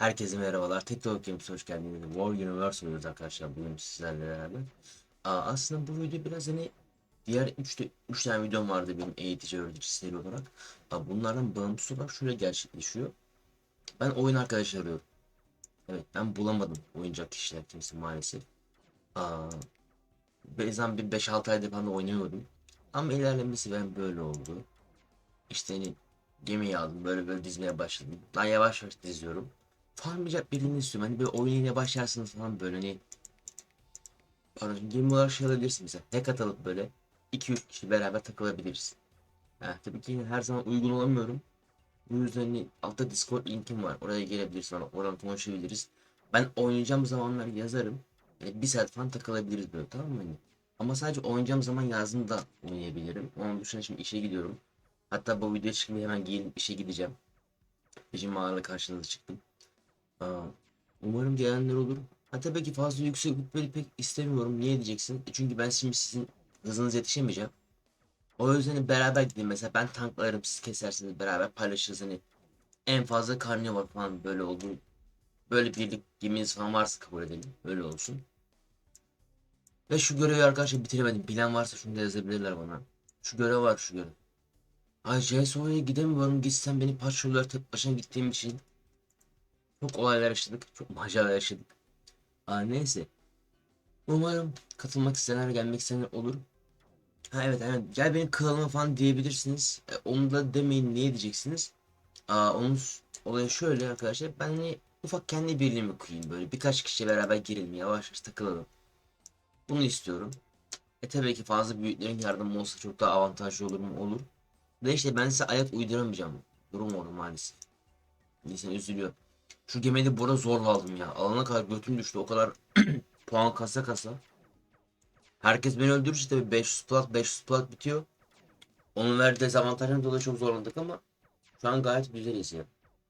Herkese merhabalar. TikTok Games hoş geldiniz. War Universe oynuyoruz arkadaşlar bugün sizlerle beraber. Aa, aslında bu video biraz hani diğer 3 3 tane videom vardı benim eğitici öğretici seri olarak. Aa, bunlardan bağımsız olarak şöyle gerçekleşiyor. Ben oyun arkadaşı arıyorum. Evet ben bulamadım oyuncak kişiler kimse maalesef. Aa, Bezan bir 5-6 ayda falan oynamıyordum. Ama ilerlemesi ben böyle oldu. İşte hani gemiyi aldım böyle böyle dizmeye başladım. Ben yavaş yavaş diziyorum. Farmlayacak birini istiyorum. Hani böyle oyuna başlarsınız falan böyle hani Pardon, gemi olarak şey alabilirsin mesela. Hack atalım böyle. 2-3 kişi beraber takılabiliriz. Ha, tabii ki her zaman uygun olamıyorum. Bu yüzden hani altta Discord linkim var. Oraya gelebilirsin. Or- Oradan konuşabiliriz. Ben oynayacağım zamanlar yazarım. Yani bir saat falan takılabiliriz böyle tamam mı? Hani? Ama sadece oynayacağım zaman yazdığımda oynayabilirim. Onun dışında şimdi işe gidiyorum. Hatta bu video çıkınca hemen giyinip işe gideceğim. Bizim mağarada karşınıza çıktım. Umarım gelenler olur. Ha tabii ki fazla yüksek rütbeli pek istemiyorum. Niye diyeceksin? E çünkü ben şimdi sizin hızınıza yetişemeyeceğim. O yüzden beraber gidelim. Mesela ben tanklarım siz kesersiniz beraber paylaşırız hani. En fazla karnıyar falan böyle olur. Böyle birlik geminiz falan varsa kabul edelim. Öyle olsun. Ve şu görevi arkadaşlar bitiremedim. Bilen varsa şunu da yazabilirler bana. Şu görev var şu görev. Ay JSO'ya gidemiyorum. Gitsem beni parçalıyorlar tek başına gittiğim için. Çok olaylar yaşadık. Çok maceralar yaşadık. Aa, neyse. Umarım katılmak isteyenler gelmek isteyenler olur. Ha evet evet gel benim kanalıma falan diyebilirsiniz. E, onu da demeyin niye diyeceksiniz. Aa, onun olayı şöyle arkadaşlar. Ben hani ufak kendi birliğimi kurayım böyle. Birkaç kişiyle beraber girelim yavaş yavaş takılalım. Bunu istiyorum. E tabii ki fazla büyüklerin yardımı olsa çok daha avantajlı olur mu? Olur. Ve işte ben size ayak uyduramayacağım. Durum orada maalesef. İnsan üzülüyor. Şu gemiyi bu arada zorla aldım ya. Alana kadar götüm düştü. O kadar puan kasa kasa. Herkes beni öldürürse tabii 500 plat 500 plat bitiyor. Onun verdiği dezavantajdan dolayı çok zorlandık ama şu an gayet güzeliz ya.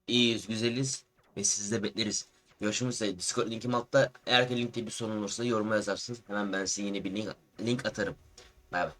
İyiyiz, güzeliz ve sizi de bekleriz. Görüşmek. Discord linkim altta. Eğer ki linkte bir sorun olursa yoruma yazarsınız. Hemen ben size yeni bir link, link atarım. Bay bay.